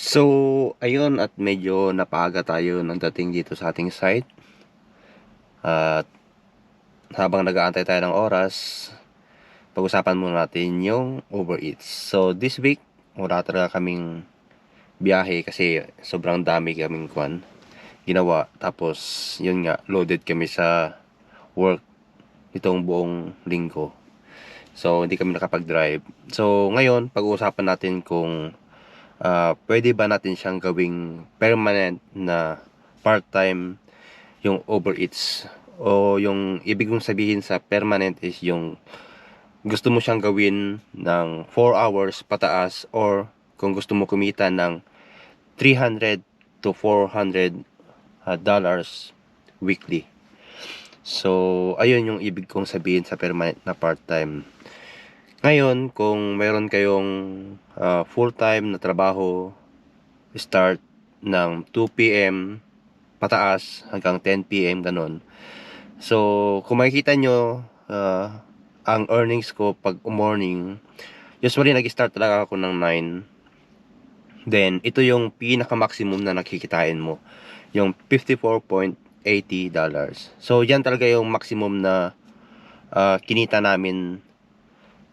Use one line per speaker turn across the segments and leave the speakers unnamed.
So, ayun at medyo napaga tayo ng dating dito sa ating site. At habang nag-aantay tayo ng oras, pag-usapan muna natin yung Uber Eats. So, this week, wala talaga kaming biyahe kasi sobrang dami kaming kwan ginawa. Tapos, yun nga, loaded kami sa work itong buong linggo. So, hindi kami nakapag-drive. So, ngayon, pag-uusapan natin kung ah, pwede ba natin siyang gawing permanent na part-time yung Uber Eats. O yung ibig kong sabihin sa permanent is yung gusto mo siyang gawin ng 4 hours pataas or kung gusto mo kumita ng 300 to 400 ah, dollars weekly. So, ayun yung ibig kong sabihin sa permanent na part-time. Ngayon, kung mayroon kayong ah, full-time na trabaho, start ng 2 p.m. pataas hanggang 10 p.m. ganun. So, kung makikita nyo, ah, ang earnings ko pag morning, usually nag-start talaga ako ng 9. Then, ito yung pinaka-maximum na nakikitain mo. Yung 54.80 dollars. So, yan talaga yung maximum na ah, kinita namin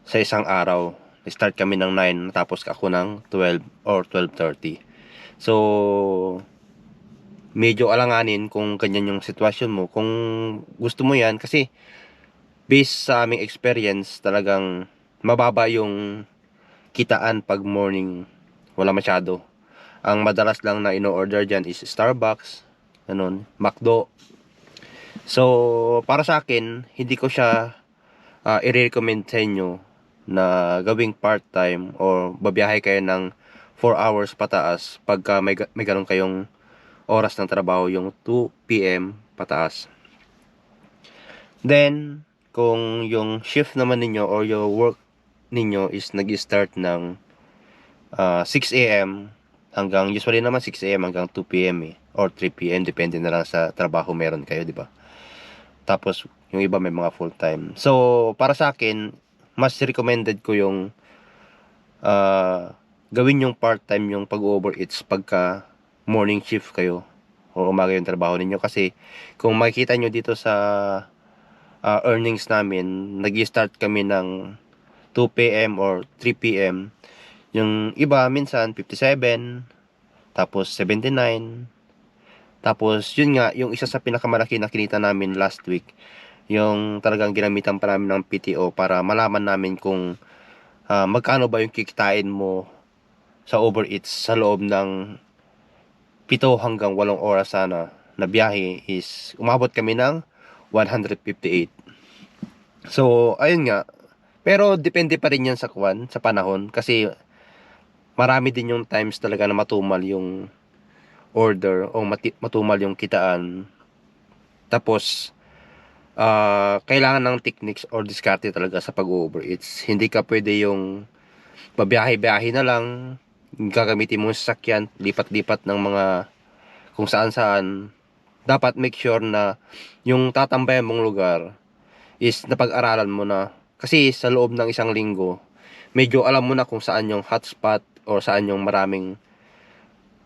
sa isang araw. Start kami ng 9, tapos ako ng 12 or 12.30. So, medyo alanganin kung ganyan yung sitwasyon mo. Kung gusto mo yan, kasi based sa aming experience, talagang mababa yung kitaan pag morning. Wala masyado. Ang madalas lang na ino-order dyan is Starbucks, ganun, McDo. So, para sa akin, hindi ko siya uh, i-recommend sa inyo na gawing part-time or babiyahe kayo ng 4 hours pataas pagka may, may ganun kayong oras ng trabaho yung 2 p.m. pataas. Then, kung yung shift naman ninyo or your work ninyo is nag-start ng ah, 6 a.m. hanggang usually naman 6 a.m. hanggang 2 p.m. eh, or 3 p.m. depende na lang sa trabaho meron kayo, di ba? Tapos yung iba may mga full time. So, para sa akin, mas recommended ko yung ah, gawin yung part-time yung pag-over eats pagka morning shift kayo o umaga yung trabaho ninyo kasi kung makikita nyo dito sa ah, earnings namin nag-start kami ng 2 p.m. or 3 p.m. yung iba minsan 57 tapos 79 tapos yun nga yung isa sa pinakamalaki na kinita namin last week yung talagang ginamitan pa namin ng PTO para malaman namin kung ah, magkano ba yung kikitain mo sa Uber Eats sa loob ng 7 hanggang 8 oras sana na biyahe is umabot kami ng 158. So, ayun nga. Pero depende pa rin yan sa kwan, sa panahon kasi marami din yung times talaga na matumal yung order o mati- matumal yung kitaan. Tapos ah kailangan ng techniques or diskarte talaga sa pag-over eats. Hindi ka pwede yung babiyahe-biyahe na lang, gagamitin mo yung sasakyan, lipat-lipat ng mga kung saan-saan. Dapat make sure na yung tatambayan mong lugar is napag-aralan mo na. Kasi sa loob ng isang linggo, medyo alam mo na kung saan yung hotspot or saan yung maraming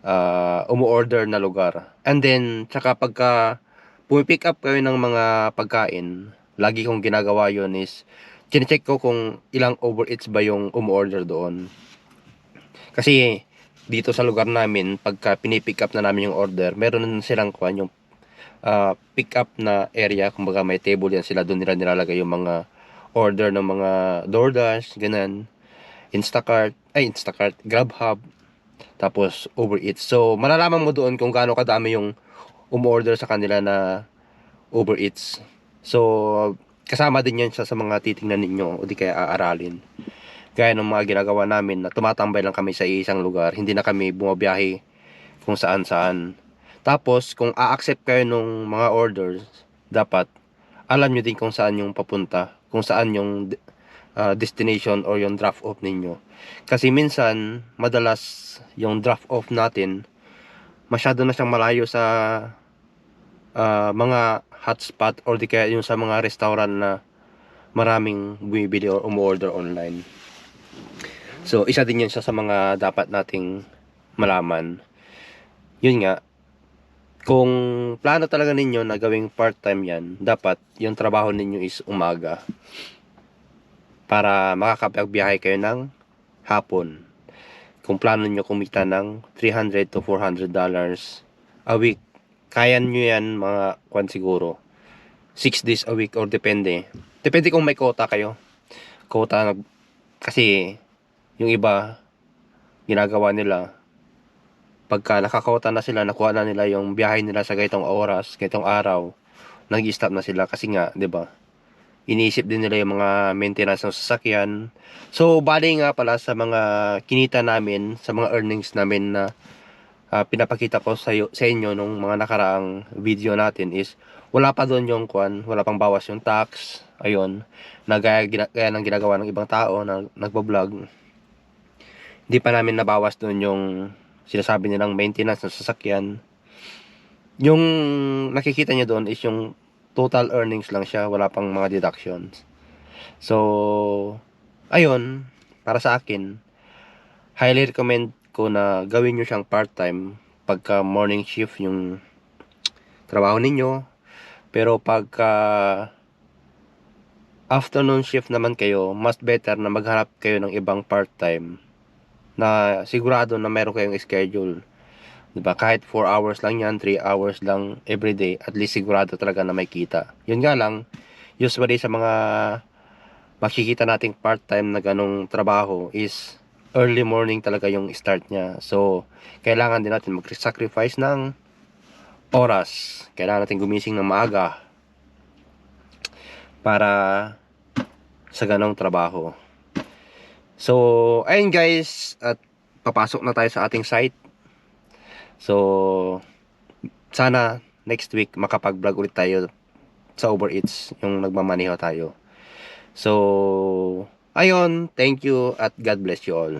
uh, umu-order na lugar. And then, tsaka pagka pumipick up kayo ng mga pagkain, lagi kong ginagawa yon is, chinecheck ko kung ilang overeats ba yung umu-order doon. Kasi, dito sa lugar namin, pagka pinipick up na namin yung order, meron silang kwan yung uh, pick up na area, kumbaga may table yan sila, doon nila nilalagay yung mga order ng mga DoorDash, ganun. Instacart, ay Instacart, GrabHub, tapos Uber Eats. So, malalaman mo doon kung gaano kadami yung umorder sa kanila na Uber Eats. So, kasama din yan siya sa mga titingnan ninyo o di kaya aaralin. Gaya ng mga ginagawa namin na tumatambay lang kami sa isang lugar, hindi na kami bumabiyahe kung saan saan. Tapos, kung a-accept kayo ng mga orders, dapat alam nyo din kung saan yung papunta, kung saan yung uh, destination or yung drop off ninyo. Kasi minsan, madalas yung drop off natin, masyado na siyang malayo sa uh, mga hotspot or di kaya yung sa mga restaurant na maraming bumibili or umorder online. So, isa din yan siya sa mga dapat nating malaman. Yun nga, kung plano talaga ninyo na gawing part-time yan, dapat yung trabaho ninyo is umaga. Para makakapagbiyahe kayo ng hapon. Kung plano nyo kumita ng 300 to 400 dollars a week, kaya nyo yan mga kwan siguro. 6 days a week or depende. Depende kung may quota kayo. Quota kasi yung iba ginagawa nila pagka nakakota na sila, nakuha na nila yung biyahe nila sa ganitong oras, ganitong araw, nag-stop na sila kasi nga, 'di ba? Iniisip din nila yung mga maintenance ng sasakyan. So, bali nga pala sa mga kinita namin, sa mga earnings namin na ah, pinapakita ko sa, sa inyo nung mga nakaraang video natin is wala pa doon yung kwan, wala pang bawas yung tax. Ayun, na gaya, gaya ng ginagawa ng ibang tao na nagbo-vlog. Hindi pa namin nabawas doon yung sinasabi nilang maintenance ng sasakyan. Yung nakikita nyo doon is yung total earnings lang siya, wala pang mga deductions. So, ayun, para sa akin, highly recommend ko na gawin nyo siyang part-time pagka morning shift yung trabaho ninyo. Pero pagka afternoon shift naman kayo, mas better na maghanap kayo ng ibang part-time na sigurado na meron kayong schedule. 'Di ba? Kahit 4 hours lang 'yan, 3 hours lang every day, at least sigurado talaga na may kita. 'Yun nga lang, usually sa mga makikita nating part-time na ganong trabaho is early morning talaga yung start niya. So, kailangan din natin mag-sacrifice ng oras. Kailangan natin gumising ng maaga para sa ganong trabaho. So, ayun guys, at papasok na tayo sa ating site. So, sana next week makapag-vlog ulit tayo sa Uber Eats, yung nagmamaneho tayo. So, ayun, thank you at God bless you all.